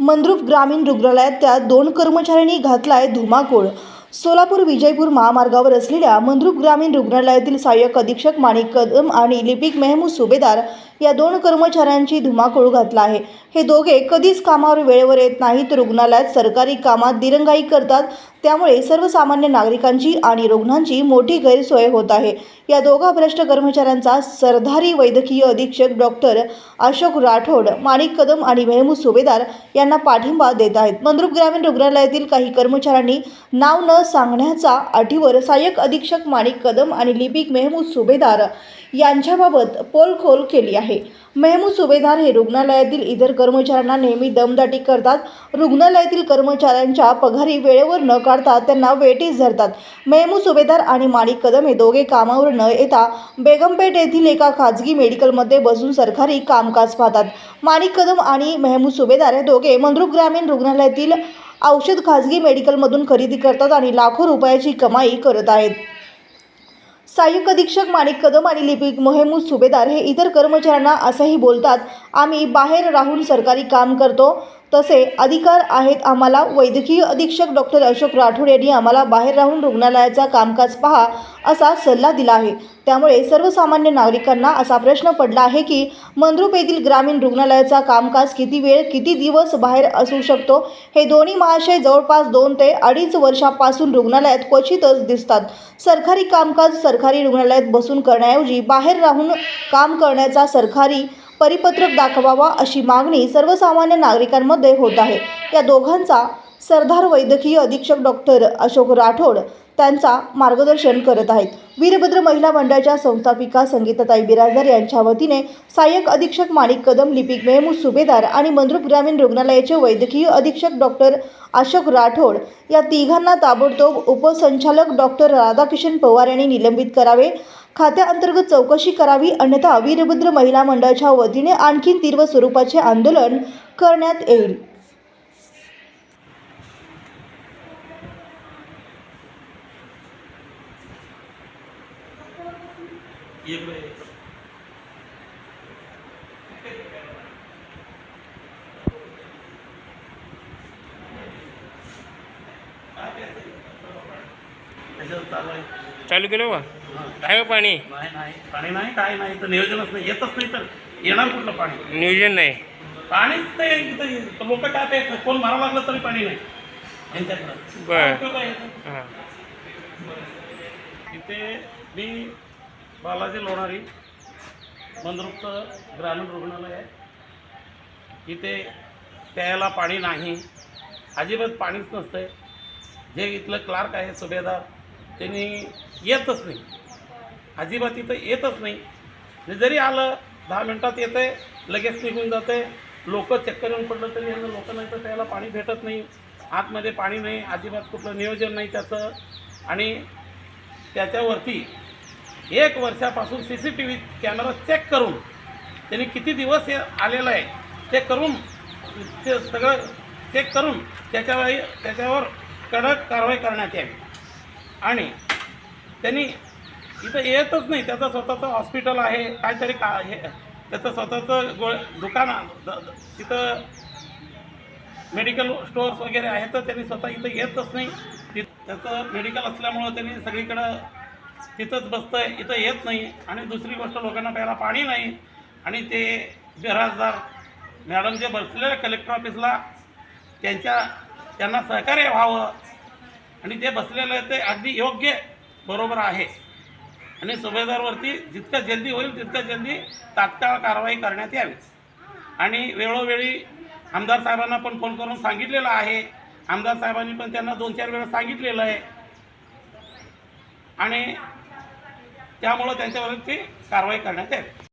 मंद्रुप ग्रामीण रुग्णालयात त्या दोन कर्मचाऱ्यांनी घातलाय धुमाकूळ. सोलापूर विजयपूर महामार्गावर असलेल्या मंद्रुप ग्रामीण रुग्णालयातील सहाय्यक अधीक्षक माणिक कदम आणि लिपिक मेहमूद सुभेदार या दोन कर्मचाऱ्यांची धुमाकूळ घातला आहे. हे दोघे कधीच कामावर वेळेवर येत नाहीत. रुग्णालयात सरकारी कामात दिरंगाई करतात. त्यामुळे सर्वसामान्य नागरिकांची आणि रुग्णांची मोठी गैरसोय होत आहे. या दोघा भ्रष्ट कर्मचाऱ्यांचा सरदारी वैद्यकीय अधीक्षक डॉक्टर अशोक राठोड माणिक कदम आणि मेहमूद सुभेदार यांना पाठिंबा देत आहेत. मंद्रुप ग्रामीण रुग्णालयातील काही कर्मचाऱ्यांनी नाव न सांगण्याचा अटीवर सहाय्यक अधीक्षक माणिक कदम आणि लिपिक मेहमूद सुभेदार यांच्याबाबत पोलखोल केली आहे. मेहमूद सुभेदार हे रुग्णालयातील इतर कर्मचाऱ्यांना नेहमी दमदाटी करतात. रुग्णालयातील कर्मचाऱ्यांच्या पगारी वेळेवर न काढता त्यांना वेटीस धरतात. मेहमूद सुभेदार आणि माणिक कदम हे दोघे कामावर न येता बेगमपेठ येथील एका खाजगी मेडिकलमध्ये बसून सरकारी कामकाज पाहतात. माणिक कदम आणि मेहमूद सुभेदार हे दोघे मंद्रुप ग्रामीण रुग्णालयातील औषध खाजगी मेडिकलमधून खरेदी करतात आणि लाखो रुपयाची कमाई करत आहेत. सहाय्यक अधीक्षक माणिक कदम आणि लिपिक मोहेमूद सुभेदार हे इतर कर्मचाऱ्यांना असंही बोलतात आम्ही बाहेर राहून सरकारी काम करतो तसे अधिकार आहेत आम्हाला. वैद्यकीय अधीक्षक डॉक्टर अशोक राठोड यांनी आम्हाला बाहेर राहून रुग्णालयाचा कामकाज पहा असा सल्ला दिला आहे. त्यामुळे सर्वसामान्य नागरिकांना असा प्रश्न पडला आहे की मंद्रुप येथील ग्रामीण रुग्णालयाचा कामकाज किती वेळ किती दिवस बाहेर असू शकतो? हे दोन्ही महाशय जवळपास दोन ते अडीच वर्षापासून रुग्णालयात क्वचितच दिसतात. सरकारी कामकाज सरकारी रुग्णालयात बसून करण्याऐवजी बाहेर राहून काम करण्याचा सरकारी परिपत्रक दाखवावा अशी मागणी सर्वसामान्य नागरिकांमध्ये होत आहे. या दोघांचा सरदार वैद्यकीय अधीक्षक डॉक्टर अशोक राठोड त्यांचा मार्गदर्शन करत आहेत. वीरभद्र महिला मंडळाच्या संस्थापिका संगीताताई बिराजदार यांच्या वतीने सहाय्यक अधीक्षक माणिक कदम लिपिक मेहमूद सुभेदार आणि मंद्रुप ग्रामीण रुग्णालयाचे वैद्यकीय अधीक्षक डॉक्टर अशोक राठोड या तिघांना ताबडतोब उपसंचालक डॉक्टर राधाकिशन पवार यांनी निलंबित करावे. खात्याअंतर्गत चौकशी करावी अन्यथा वीरभद्र महिला मंडळाच्या वतीने आणखीन तीव्र स्वरूपाचे आंदोलन करण्यात येईल. त्याच्यावर चालू आहे चालू केलं का? आहे का पाणी? नाही नाही. पाणी नाही काय नाही. तर नियोजनच नाही. येतच नाही तर येणार कुठलं पाणी? नियोजन नाही. पाणीच नाही. लोक काय ते कोण मारा लागलं तरी पाणी नाही. यांच्याकडं. बरं. काय उपयोग आहे याचा? हां. इथे मी बालाजी लोणारी मंद्रुपचं ग्रामीण रुग्णालय आहे. इथे प्यायला पाणी नाही. अजिबात पाणीच नसतंय. जे इथलं क्लार्क आहे सुभेदार त्यांनी येतच नाही. अजिबात इथं येतच नाही. जरी आलं दहा मिनटात येते लगेच निघून जाते लोक चक्कर येऊन पडलं तरी यांना नाही तर त्याला पाणी भेटत नाही. आतमध्ये पाणी नाही अजिबात कुठलं नियोजन नाही त्याचं. आणि त्याच्यावरती एक वर्षापासून C C T V camera check करून त्यांनी किती दिवस हे आलेलं आहे ते करून ते सगळं चेक करून त्याच्यावर त्याच्यावर कडक कारवाई करण्यात यावी. आणि त्यांनी इथं येतच नाही. त्याचं स्वतःचं हॉस्पिटल आहे काहीतरी का हे त्याचं स्वतःचं गो दुकान द- तिथं मेडिकल स्टोअर्स वगैरे आहेत तर त्यांनी स्वतः इथं येतच नाही. ति त्याचं मेडिकल असल्यामुळं त्यांनी सगळीकडं तिथंच बसतं आहे इथं येत नाही. आणि दुसरी गोष्ट लोकांना प्यायला पाणी नाही. आणि ते बिराजदार मॅडम जे बसलेले कलेक्टर ऑफिसला त्यांच्या त्यांना सहकार्य व्हावं. आणि ते बसलेलं ते अगदी योग्य बरोबर आहे. आणि सुभेदारवरती जितकं जल्दी होईल तितकं जल्दी तात्काळ कारवाई करण्यात यावी. आणि वेळोवेळी आमदार साहेबांना पण फोन करून सांगितलेलं आहे. आमदार साहेबांनी पण त्यांना दोन चार वेळा सांगितलेलं आहे. आणि त्यामुळं त्यांच्यावरती कारवाई करण्यात यावी.